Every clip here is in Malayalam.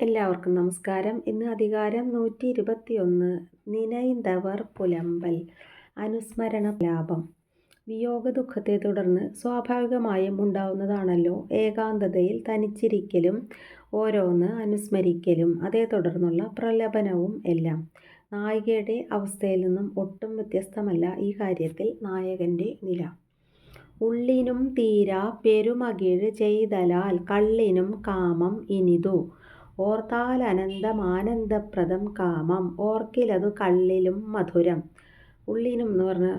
എല്ലാവർക്കും നമസ്കാരം. ഇന്ന് അധികാരം നൂറ്റി ഇരുപത്തിയൊന്ന് നിനൈന്തവർ പുലമ്പൽ. അനുസ്മരണ ലാഭം. വിയോഗ ദുഃഖത്തെ തുടർന്ന് സ്വാഭാവികമായും ഉണ്ടാവുന്നതാണല്ലോ. ഏകാന്തതയിൽ തനിച്ചിരിക്കലും ഓരോന്ന് അനുസ്മരിക്കലും അതേ തുടർന്നുള്ള പ്രലപനവും എല്ലാം. നായികയുടെ അവസ്ഥയിൽ നിന്നും ഒട്ടും വ്യത്യസ്തമല്ല ഈ കാര്യത്തിൽ നായകന്റെ നില. ഉള്ളിനും തീരാ പെരുമകിഴ് ചെയ്തലാൽ കള്ളിനും കാമം ഇനിതു. ഓർത്താൽ അനന്തമാനന്ദപ്രദം കാമം. ഓർക്കിലതു കള്ളിലും മധുരം. ഉള്ളിനും എന്ന് പറഞ്ഞ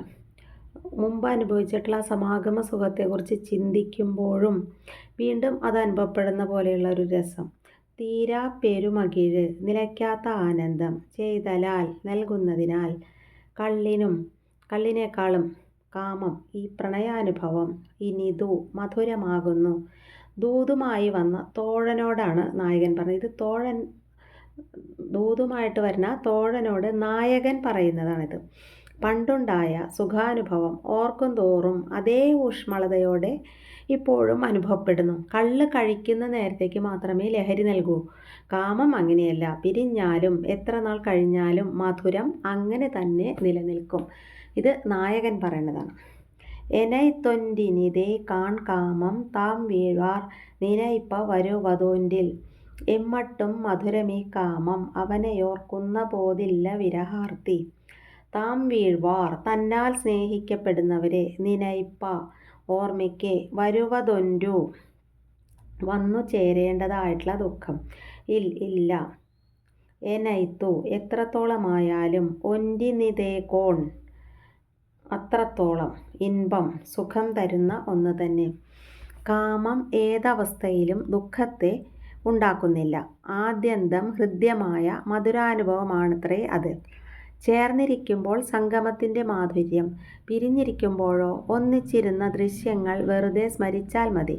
മുമ്പ് അനുഭവിച്ചിട്ടുള്ള സമാഗമ സുഖത്തെക്കുറിച്ച് ചിന്തിക്കുമ്പോഴും വീണ്ടും അത് അനുഭവപ്പെടുന്ന പോലെയുള്ള ഒരു രസം. തീരാ പെരുമകിഴ് നിലയ്ക്കാത്ത ആനന്ദം ചെയ്തലാൽ നൽകുന്നതിനാൽ കള്ളിനും കള്ളിനേക്കാളും കാമം ഈ പ്രണയാനുഭവം ഇനിതു മധുരമാകുന്നു. ദൂതുമായി വന്ന തോഴനോടാണ് നായകൻ പറഞ്ഞത്. ഇത് തോഴൻ ദൂതുമായിട്ട് വരുന്ന തോഴനോട് നായകൻ പറയുന്നതാണിത്. പണ്ടുണ്ടായ സുഖാനുഭവം ഓർക്കും തോറും അതേ ഊഷ്മളതയോടെ ഇപ്പോഴും അനുഭവപ്പെടുന്നു. കള്ള് കഴിക്കുന്ന നേരത്തേക്ക് മാത്രമേ ലഹരി നൽകൂ. കാമം അങ്ങനെയല്ല. പിരിഞ്ഞാലും എത്ര നാൾ കഴിഞ്ഞാലും മധുരം അങ്ങനെ തന്നെ നിലനിൽക്കും. ഇത് നായകൻ പറയുന്നതാണ്. എനൈത്തൊന്റിനിതേ കാൺ കാമം താം വീഴാർ നിനയിപ്പ വരുവതോൻറിൽ എമ്മട്ടും മധുരമീ കാമം അവനെയോർക്കുന്ന പോതില്ല വിരഹാർത്തി. താം വീഴ്വാർ തന്നാൽ സ്നേഹിക്കപ്പെടുന്നവരെ നിനയിപ്പ ഓർമ്മയ്ക്ക് വരുവതൊൻരു വന്നു ചേരേണ്ടതായിട്ടുള്ള ദുഃഖം ഇൽ ഇല്ല. എനൈത്തു എത്രത്തോളമായാലും ഒന്റിനിതേ കോൺ. അത്രത്തോളം ഇൻപം സുഖം തരുന്ന ഒന്ന് തന്നെ. കാമം ഏതവസ്ഥയിലും ദുഃഖത്തെ ഉണ്ടാക്കുന്നില്ല. ആദ്യന്തം ഹൃദ്യമായ മധുരാനുഭവമാണത്രേ അത്. ചേർന്നിരിക്കുമ്പോൾ സംഗമത്തിന്റെ മാധുര്യം പിരിഞ്ഞിരിക്കുമ്പോഴോ ഒന്നിച്ചിരുന്ന ദൃശ്യങ്ങൾ വെറുതെ സ്മരിച്ചാൽ മതി.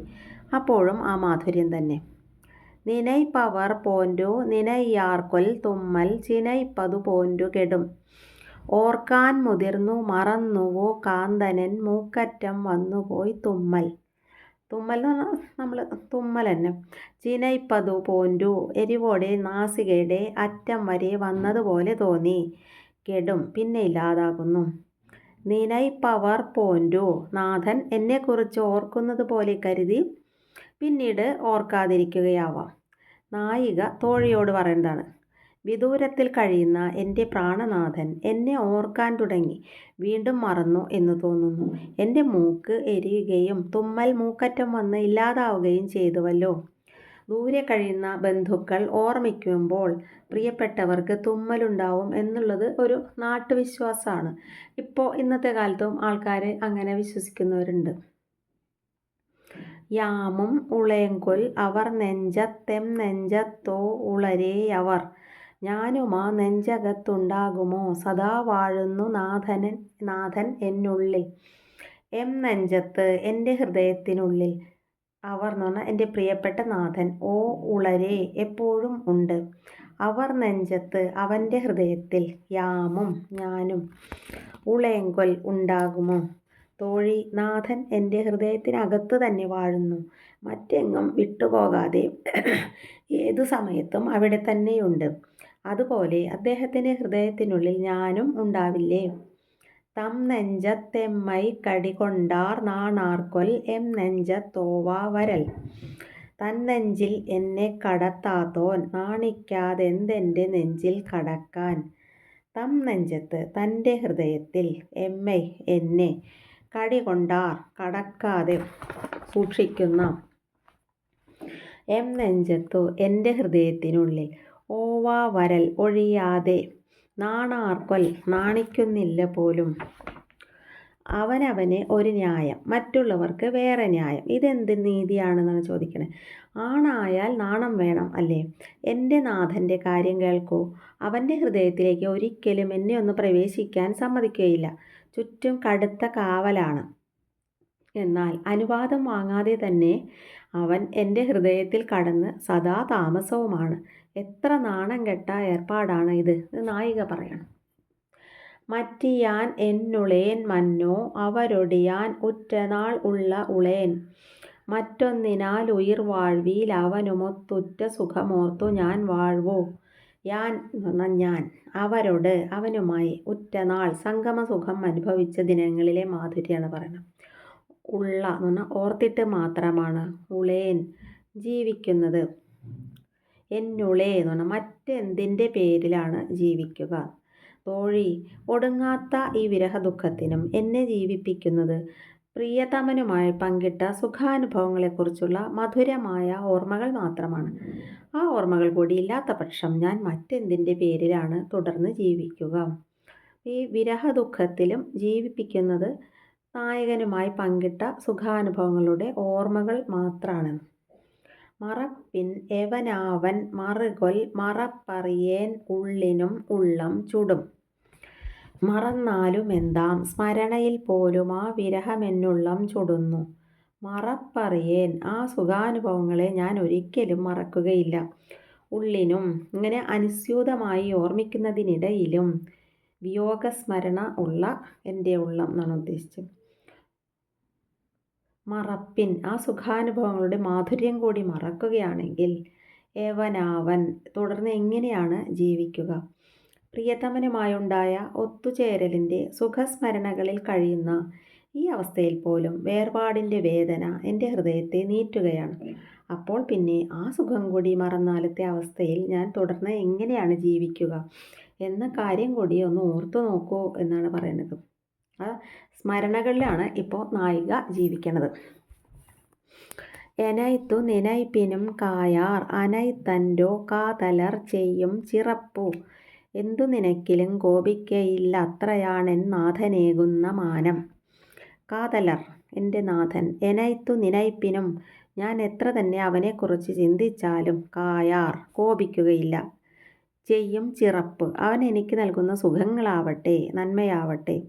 അപ്പോഴും ആ മാധുര്യം തന്നെ. നിനൈപ്പവർ പോന്റു നിനയ്യാർക്കൊൽ തുമ്മൽ ചിനൈപ്പതു പോന്റു കെടും. ഓർക്കാൻ മുതിർന്നു മറന്നുവോ കാന്തനൻ മൂക്കറ്റം വന്നുപോയി തുമ്മൽ. തുമ്മൽ എന്ന് പറഞ്ഞാൽ നമ്മൾ തുമ്മൽ തന്നെ. ചിനയിപ്പതു പോന്റു എരിവോടെ നാസികയുടെ അറ്റം വരെ വന്നതുപോലെ തോന്നി. കെടും പിന്നെ ഇല്ലാതാകുന്നു. പവർ പോന്റു നാഥൻ എന്നെക്കുറിച്ച് ഓർക്കുന്നത് പോലെ കരുതി പിന്നീട് ഓർക്കാതിരിക്കുകയാവാം. നായിക തോഴിയോട് പറയുന്നതാണ് വിദൂരത്തിൽ കഴിയുന്ന എന്റെ പ്രാണനാഥൻ എന്നെ ഓർക്കാൻ തുടങ്ങി. വീണ്ടും മറന്നു എന്ന് തോന്നുന്നു. എന്റെ മൂക്ക് എരിയുകയും തുമ്മൽ മൂക്കറ്റം വന്ന് ഇല്ലാതാവുകയും ചെയ്തുവല്ലോ. ദൂരെ കഴിയുന്ന ബന്ധുക്കൾ ഓർമ്മിക്കുമ്പോൾ പ്രിയപ്പെട്ടവർക്ക് തുമ്മലുണ്ടാവും എന്നുള്ളത് ഒരു നാട്ടുവിശ്വാസമാണ്. ഇപ്പോൾ ഇന്നത്തെ കാലത്തും ആൾക്കാർ അങ്ങനെ വിശ്വസിക്കുന്നവരുണ്ട്. യാമും ഉളയങ്കുൽ അവർ നെഞ്ചത്തെം നെഞ്ചത്തോ ഉളരേയവർ. ഞാനുമാ നെഞ്ചകത്തുണ്ടാകുമോ? സദാ വാഴുന്നു നാഥനൻ നാഥൻ എന്നുള്ളിൽ. എം നെഞ്ചത്ത് എന്റെ ഹൃദയത്തിനുള്ളിൽ. അവർ എന്ന് പറഞ്ഞാൽ എന്റെ പ്രിയപ്പെട്ട നാഥൻ ഓ ഉളരെ എപ്പോഴും ഉണ്ട്. അവർ നെഞ്ചത്ത് അവന്റെ ഹൃദയത്തിൽ യാമും ഞാനും ഉളേങ്കൊൽ ഉണ്ടാകുമോ? തോഴി നാഥൻ എന്റെ ഹൃദയത്തിനകത്ത് തന്നെ വാഴുന്നു. മറ്റെങ്ങും വിട്ടുപോകാതെ ഏതു സമയത്തും അവിടെ തന്നെയുണ്ട്. അതുപോലെ അദ്ദേഹത്തിന്റെ ഹൃദയത്തിനുള്ളിൽ ഞാനും ഉണ്ടാവില്ലേ? തം നെഞ്ചത്തെമ്മൈ കടികൊണ്ടാർ നാണാർക്കൊൽ എം നെഞ്ചത്തോവാ വരൽ. തന്നെഞ്ചിൽ എന്നെ കടത്താത്തോൻ നാണിക്കാതെന്തെന്റെ നെഞ്ചിൽ കടക്കാൻ. തം നെഞ്ചത്ത് തന്റെ ഹൃദയത്തിൽ എമ്മൈ എന്നെ കടികൊണ്ടാർ കടക്കാതെ സൂക്ഷിക്കുന്ന. എം നെഞ്ചത്തു എന്റെ ഹൃദയത്തിനുള്ളിൽ ഓവാ വരൽ ഒഴിയാതെ. നാണാർക്കൊൽ നാണിക്കുന്നില്ല പോലും. അവനവന് ഒരു ന്യായം മറ്റുള്ളവർക്ക് വേറെ ന്യായം. ഇതെന്ത് നീതിയാണെന്നാണ് ചോദിക്കണത് ആണായാൽ നാണം വേണം അല്ലേ? എന്റെ നാഥന്റെ കാര്യം കേൾക്കൂ. അവന്റെ ഹൃദയത്തിലേക്ക് ഒരിക്കലും എന്നെ ഒന്ന് പ്രവേശിക്കാൻ സമ്മതിക്കുകയില്ല. ചുറ്റും കടുത്ത കാവലാണ്. എന്നാൽ അനുവാദം വാങ്ങാതെ തന്നെ അവൻ എന്റെ ഹൃദയത്തിൽ കടന്ന് സദാ താമസവുമാണ്. എത്ര നാണം കെട്ട ഏർപ്പാടാണ് ഇത്? നായിക പറയണം. മറ്റിയാൻ എന്നുളേൻ മന്നോ അവരൊടിയാൻ ഉറ്റനാൾ ഉള്ള ഉളേൻ. മറ്റൊന്നിനാൽ ഉയിർ വാഴ്വീൽ അവനുമൊത്തുറ്റ സുഖമോർത്തു ഞാൻ വാഴ്വോ. യാൻ എന്ന ഞാൻ അവരോട് അവനുമായി ഉറ്റനാൾ സംഗമസുഖം അനുഭവിച്ച ദിനങ്ങളിലെ മാധുര്യമാണ് പറയുന്നത് ഉള്ള എന്ന് പറഞ്ഞാൽ ഓർത്തിട്ട് മാത്രമാണ് ഉളേൻ ജീവിക്കുന്നത്. എന്നുളേ എന്ന് പറഞ്ഞാൽ മറ്റെന്തിന്റെ പേരിലാണ് ജീവിക്കുക? തോഴി ഒടുങ്ങാത്ത ഈ വിരഹ ദുഃഖത്തിനും എന്നെ ജീവിപ്പിക്കുന്നത് പ്രിയതമനുമായി പങ്കിട്ട സുഖാനുഭവങ്ങളെക്കുറിച്ചുള്ള മധുരമായ ഓർമ്മകൾ മാത്രമാണ്. ആ ഓർമ്മകൾ കൂടി ഇല്ലാത്ത പക്ഷം ഞാൻ മറ്റെന്തിന്റെ പേരിലാണ് തുടർന്ന് ജീവിക്കുക? ഈ വിരഹ ദുഃഖത്തിലും ജീവിപ്പിക്കുന്നത് നായകനുമായി പങ്കിട്ട സുഖാനുഭവങ്ങളുടെ ഓർമ്മകൾ മാത്രമാണ് മറപ്പിൻ എവനാവൻ മറുകൊൽ മറപ്പറിയേൻ ഉള്ളിനും ഉള്ളം ചുടും. മറന്നാലുമെന്താം? സ്മരണയിൽ പോലും ആ വിരഹമെന്നുള്ളം ചുടുന്നു. മറപ്പറിയേൻ ആ സുഖാനുഭവങ്ങളെ ഞാൻ ഒരിക്കലും മറക്കുകയില്ല. ഉള്ളിനും ഇങ്ങനെ അനുസ്യൂതമായി ഓർമ്മിക്കുന്നതിനിടയിലും വിയോഗസ്മരണ ഉള്ള എന്റെ ഉള്ളം എന്നാണ് ഉദ്ദേശിച്ചത്. മറപ്പിൻ. ആ സുഖാനുഭവങ്ങളുടെ മാധുര്യം കൂടി മറക്കുകയാണെങ്കിൽ ഏവനാവൻ തുടർന്ന് എങ്ങനെയാണ് ജീവിക്കുക? പ്രിയതമനുമായുണ്ടായ ഒത്തുചേരലിന്റെ സുഖസ്മരണകളിൽ കഴിയുന്ന ഈ അവസ്ഥയിൽ പോലും വേർപാടിന്റെ വേദന എന്റെ ഹൃദയത്തെ നീറ്റുകയാണ്. അപ്പോൾ പിന്നെ ആ സുഖം കൂടി മറന്നാലത്തെ അവസ്ഥയിൽ ഞാൻ തുടർന്ന് എങ്ങനെയാണ് ജീവിക്കുക? എന്ന കാര്യം കൂടി ഒന്ന് ഓർത്തു നോക്കൂ എന്നാണ് പറയുന്നത്. സ്മരണകളിലാണ് ഇപ്പോൾ നായിക ജീവിക്കുന്നത് എനൈത്തു നിനൈപ്പിനും കായാർ അനൈത്തന്റോ കാതലർ ചെയ്യും ചിറപ്പു. എന്തു നിനക്കിലും കോപിക്കയില്ല അത്രയാണെൻ നാഥനേകുന്ന മാനം. കാതലർ എന്റെ നാഥൻ എനൈത്തു നിനൈപ്പിനും ഞാൻ എത്ര തന്നെ അവനെക്കുറിച്ച് ചിന്തിച്ചാലും കായാർ കോപിക്കുകയില്ല. ചെയ്യും ചിറപ്പ്. അവൻ എനിക്ക് നൽകുന്ന സുഖങ്ങളാവട്ടെ നന്മയാവട്ടെ.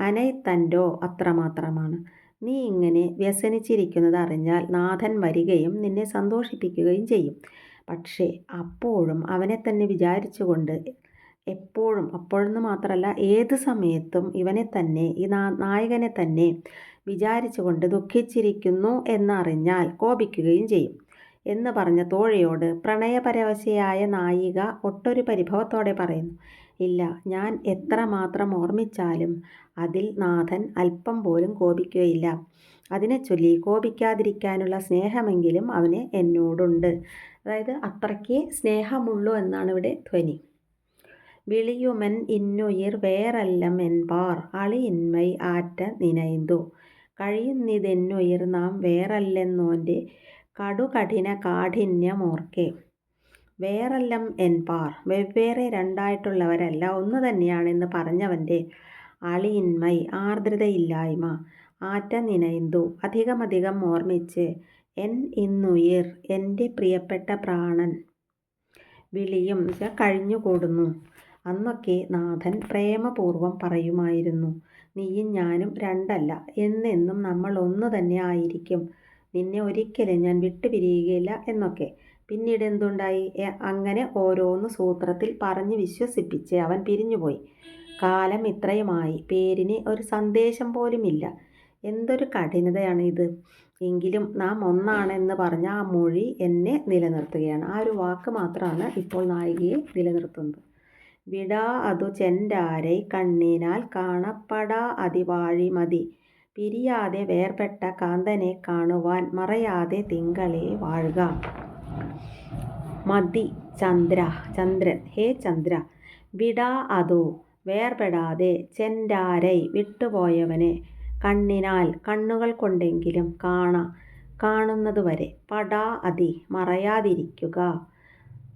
അനൈത്തന്റോ അത്രമാത്രമാണ്. നീ ഇങ്ങനെ വ്യസനിച്ചിരിക്കുന്നത് അറിഞ്ഞാൽ നാഥൻ വരികയും നിന്നെ സന്തോഷിപ്പിക്കുകയും ചെയ്യും. പക്ഷേ അപ്പോഴും അവനെ തന്നെ വിചാരിച്ചുകൊണ്ട് എപ്പോഴും അപ്പോഴെന്ന് മാത്രമല്ല ഏത് സമയത്തും ഇവനെ തന്നെ ഈ നായകനെ തന്നെ വിചാരിച്ചുകൊണ്ട് ദുഃഖിച്ചിരിക്കുന്നു എന്നറിഞ്ഞാൽ കോപിക്കുകയും ചെയ്യും. എന്ന് പറഞ്ഞ തോഴയോട് പ്രണയപരവശയായ നായിക ഒട്ടൊരു പരിഭവത്തോടെ പറയുന്നു. ഇല്ല. ഞാൻ എത്ര മാത്രം ഓർമ്മിച്ചാലും അതിൽ നാഥൻ അല്പം പോലും കോപിക്കുകയില്ല. അതിനെ ചൊല്ലി കോപിക്കാതിരിക്കാനുള്ള സ്നേഹമെങ്കിലും അവന് എന്നോടുണ്ട്. അതായത് അത്രയ്ക്ക് സ്നേഹമുള്ളൂ എന്നാണ് ഇവിടെ ധ്വനി. വിളിയുമൻ ഇന്നുയിർ വേറല്ലം പാർ. അളിയിന്മൈ ആറ്റ നിനൈന്തു കഴിയുന്നിതെന്നുയിർ നാം വേറല്ലെന്നോന്റെ കടുകഠിന കാഠിന്യമോർക്കെ വേറെല്ലാം പാർ. വെവ്വേറെ രണ്ടായിട്ടുള്ളവരല്ല. ഒന്ന് തന്നെയാണെന്ന് പറഞ്ഞവന്റെ അളിയിന്മൈ ആർദ്രതയില്ലായ്മ ആറ്റ നിനയന്തു. അധികമധികം ഓർമ്മിച്ച് എൻ ഇന്നുയിർ എന്റെ പ്രിയപ്പെട്ട പ്രാണൻ വിളിയും കഴിഞ്ഞുകൂടുന്നു. അന്നൊക്കെ നാഥൻ പ്രേമപൂർവം പറയുമായിരുന്നു നീയും ഞാനും രണ്ടല്ല. എന്നെന്നും നമ്മൾ ഒന്ന് തന്നെ ആയിരിക്കും. നിന്നെ ഒരിക്കലും ഞാൻ വിട്ടുപിരിയുകയില്ല എന്നൊക്കെ. പിന്നീട് എന്തുണ്ടായി? അങ്ങനെ ഓരോന്ന് സൂത്രത്തിൽ പറഞ്ഞ് വിശ്വസിപ്പിച്ച് അവൻ പിരിഞ്ഞുപോയി. കാലം ഇത്രയുമായി. പേരിന് ഒരു സന്ദേശം പോലുമില്ല. എന്തൊരു കഠിനതയാണ് ഇത്. എങ്കിലും നാം ഒന്നാണെന്ന് പറഞ്ഞ ആ മൊഴി എന്നെ നിലനിർത്തുകയാണ്. ആ ഒരു വാക്ക് മാത്രമാണ് ഇപ്പോൾ നായികയെ നിലനിർത്തുന്നത്. വിടാ അതു ചെൻഡാരൈ കണ്ണിനാൽ കാണപ്പെടാ അതിവാഴി മതി. പിരിയാതെ വേർപെട്ട കാന്തനെ കാണുവാൻ മറയാതെ തിങ്കളെ വാഴുക. മതി ചന്ദ്ര ചന്ദ്രൻ. ഹേ ചന്ദ്ര വിടാ അതു വേർപെടാതെ ചെൻഡാരൈ വിട്ടുപോയവനെ കണ്ണിനാൽ കണ്ണുകൾ കൊണ്ടെങ്കിലും കാണ കാണുന്നതുവരെ പടാ അതി മറയാതിരിക്കുക.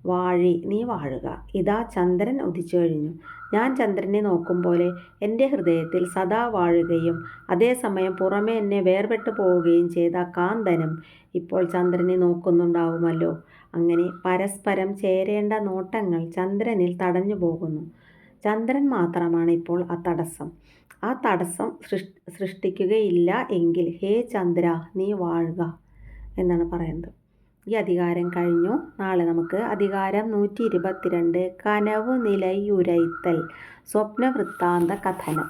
വാഴി നീ വാഴുക. ഇതാ ചന്ദ്രൻ ഉദിച്ചു കഴിഞ്ഞു. ഞാൻ ചന്ദ്രനെ നോക്കും പോലെ എന്റെ ഹൃദയത്തിൽ സദാ വാഴുകയും അതേസമയം പുറമേ എന്നെ വേർപെട്ടു പോവുകയും ചെയ്ത കാന്തനും ഇപ്പോൾ ചന്ദ്രനെ നോക്കുന്നുണ്ടാവുമല്ലോ. അങ്ങനെ പരസ്പരം ചേരേണ്ട നോട്ടങ്ങൾ ചന്ദ്രനിൽ തടഞ്ഞു പോകുന്നു. ചന്ദ്രൻ മാത്രമാണ് ഇപ്പോൾ ആ തടസ്സം. ആ തടസ്സം സൃഷ്ടിക്കുകയില്ല എങ്കിൽ ഹേ ചന്ദ്ര നീ വാഴുക എന്നാണ് പറയുന്നത്. ഈ അധികാരം കഴിഞ്ഞു. നാളെ നമുക്ക് അധികാരം നൂറ്റി ഇരുപത്തിരണ്ട് കനവ് നിലയുരൈത്തൽ സ്വപ്നവൃത്താന്ത കഥനം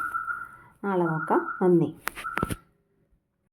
നാളെ നോക്കാം. നന്ദി.